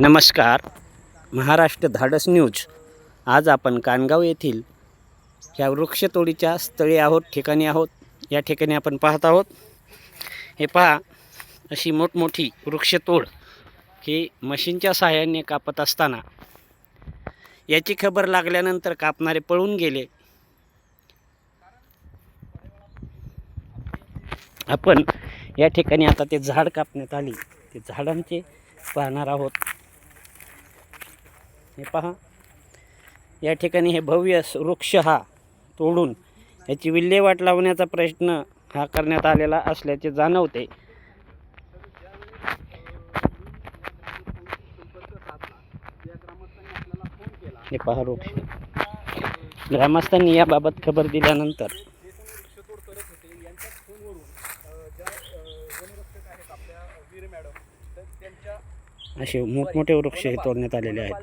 नमस्कार. महाराष्ट्र धाडस न्यूज. आज आपण कानगाव येथील ह्या वृक्षतोडीच्या स्थळी आहोत ठिकाणी आहोत. या ठिकाणी आपण पाहत आहोत. हे पहा अशी मोठमोठी वृक्षतोड ही मशीनच्या सहाय्याने कापत असताना याची खबर लागल्यानंतर कापणारे पळून गेले. आपण या ठिकाणी आता ते झाड कापण्यात आली. ते झाडांचे पाहणार आहोत. हे पहा. या ठिकाणी हे भव्य वृक्ष हा तोडून याची विल्हेवाट लावण्याचा प्रयत्न हा करण्यात आलेला असल्याचे जाणवते. हे पहा वृक्ष. ग्रामस्थांनी याबाबत खबर दिल्यानंतर असे मोठमोठे वृक्ष हे तोडण्यात आलेले आहेत.